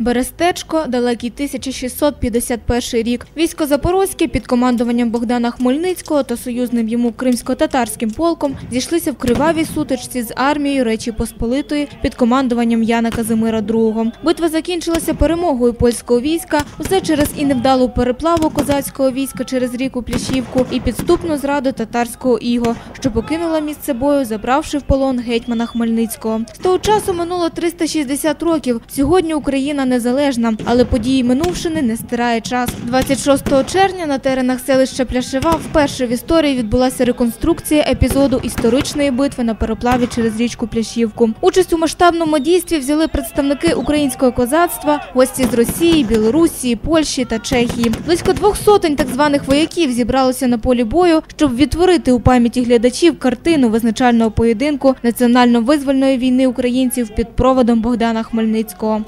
Берестечко, далекий 1651 рік. Військо Запорозьке під командуванням Богдана Хмельницького та союзним йому кримсько-татарським полком зійшлися в кривавій сутичці з армією Речі Посполитої під командуванням Яна Казимира II. Битва закінчилася перемогою польського війська, усе через і невдалу переплаву козацького війська через ріку Плішівку і підступну зраду татарського іго, що покинула місце бою, забравши в полон гетьмана Хмельницького. З того часу минуло 360 років. Сьогодні Україна незалежна, але події минувшини не стирає час. 26 червня на теренах селища Пляшева вперше в історії відбулася реконструкція епізоду історичної битви на переплаві через річку Пляшівку. Участь у масштабному дійстві взяли представники українського козацтва, гості з Росії, Білорусі, Польщі та Чехії. Близько двох сотень так званих вояків зібралося на полі бою, щоб відтворити у пам'яті глядачів картину визначального поєдинку національно-визвольної війни українців під проводом Богдана Хмельницького.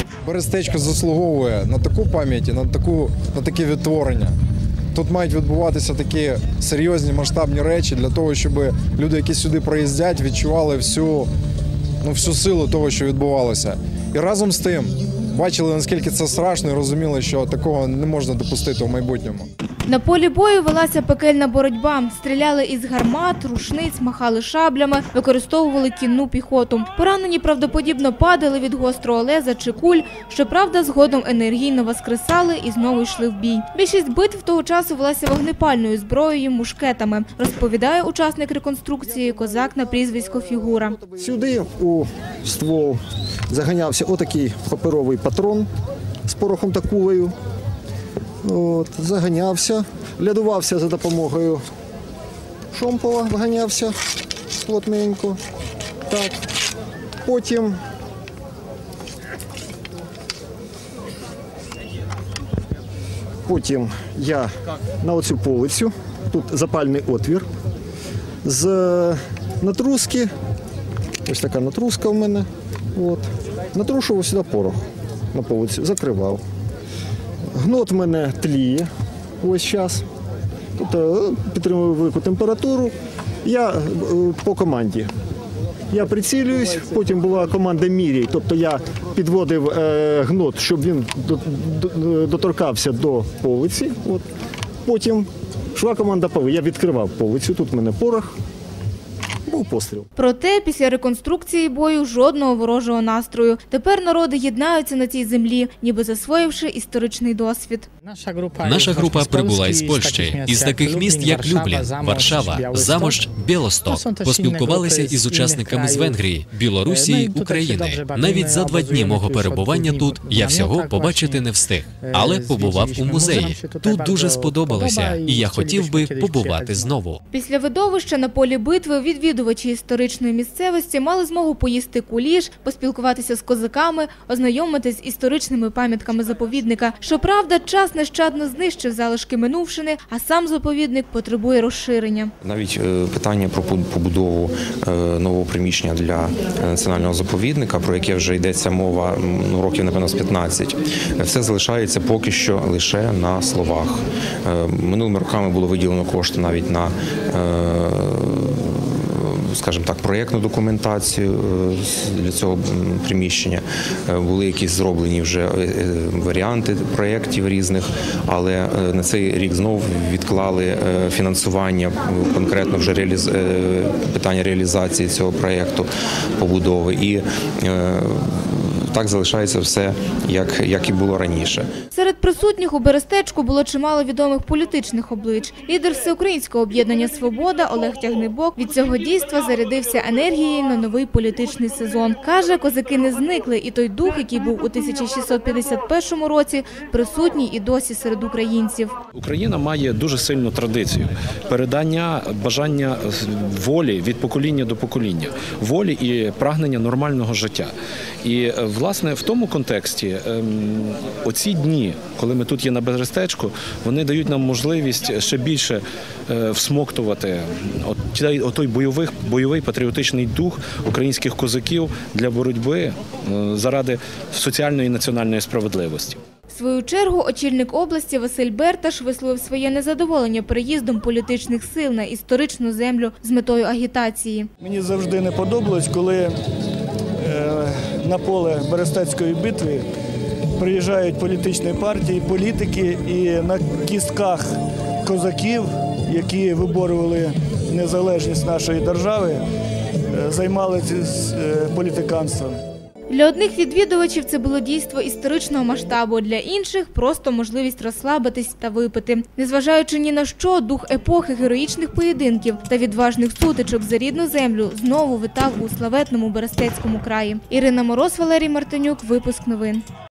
Берестечко заслуговує на таку пам'ять, на таку на таке відтворення. Тут мають відбуватися такі серйозні масштабні речі для того, щоб люди, які сюди приїздять, відчували всю, ну, всю силу того, що відбувалося. І разом з тим бачили, наскільки це страшно, і розуміли, що такого не можна допустити в майбутньому. На полі бою велася пекельна боротьба. Стріляли із гармат, рушниць, махали шаблями, використовували кінну піхоту. Поранені правдоподібно падали від гострого леза чи куль. Щоправда, згодом енергійно воскресали і знову йшли в бій. Більшість битв того часу велася вогнепальною зброєю, мушкетами, розповідає учасник реконструкції козак на прізвисько Фігура. Сюди у ствол заганявся отакий паперовий патрон з порохом та кулею. От, заганявся, лядувався за допомогою шомпола, виганявся плотненько. Так. Потім Потім я на оцю полицю, тут запальний отвір, з натруски, ось така натруска в мене. От. Натрушував сюди порох на полицю, закривав. Гнот в мене тліє ось час. Тобто е, підтримую велику температуру. Я е, по команді. Я прицілююсь, потім була команда міряй, тобто я підводив е, гнот, щоб він до- до- доторкався до полиці. От. Потім йшла команда пави. Я відкривав полицю, тут в мене порох, був постріл. Проте після реконструкції бою жодного ворожого настрою. Тепер народи єднаються на цій землі, ніби засвоївши історичний досвід. Наша група, Наша група прибула із Польщі, із таких міст, як Люблін, Варшава, Замощ, Білосток. Поспілкувалися із учасниками з Венгрії, Білорусі, України. Навіть за два дні мого перебування тут я всього побачити не встиг, але побував у музеї. Тут дуже сподобалося, і я хотів би побувати знову. Після видовища на полі битви відвідувачі історичної місцевості мали змогу поїсти куліш, поспілкуватися з козаками, ознайомитись з історичними пам'ятками заповідника. Щоправда, час нещадно знищив залишки минувшини, а сам заповідник потребує розширення. Навіть е, питання про побудову е, нового приміщення для е, національного заповідника, про яке вже йдеться мова ну, років, напевно, з 15, е, все залишається поки що лише на словах. Минулими роками було виділено кошти навіть на скажімо так, проєктну документацію е, для цього приміщення. Е, Були якісь зроблені вже е, варіанти проєктів різних, але на цей рік знов відклали фінансування конкретно вже реаліз... питання реалізації цього проєкту побудови. І так залишається все, як, як і було раніше. Серед присутніх у Берестечку було чимало відомих політичних облич. Лідер всеукраїнського об'єднання Свобода Олег Тягнебок від цього дійства зарядився енергією на новий політичний сезон. Каже, козаки не зникли, і той дух, який був у 1651 році, присутній і досі серед українців. Україна має дуже сильну традицію передання бажання волі від покоління до покоління, волі і прагнення нормального життя. І е, власне в тому контексті ем, оці дні, коли ми тут є на Берестечку, вони дають нам можливість ще більше е, всмоктувати от, отой бойовий, бойовий патріотичний дух українських козаків для боротьби е, заради соціальної і національної справедливості. В свою чергу очільник області Василь Берташ висловив своє незадоволення приїздом політичних сил на історичну землю з метою агітації. Мені завжди не подобалось, коли е, на поле Берестецької битви приїжджають політичні партії, політики і на кістках козаків, які виборювали незалежність нашої держави, е, займалися е, політиканством. Для одних відвідувачів це було дійство історичного масштабу, для інших просто можливість розслабитись та випити. Незважаючи ні на що, дух епохи героїчних поєдинків та відважних сутичок за рідну землю знову витав у славетному Берестецькому краї. Ірина Мороз, Валерій Мартинюк, випуск новин.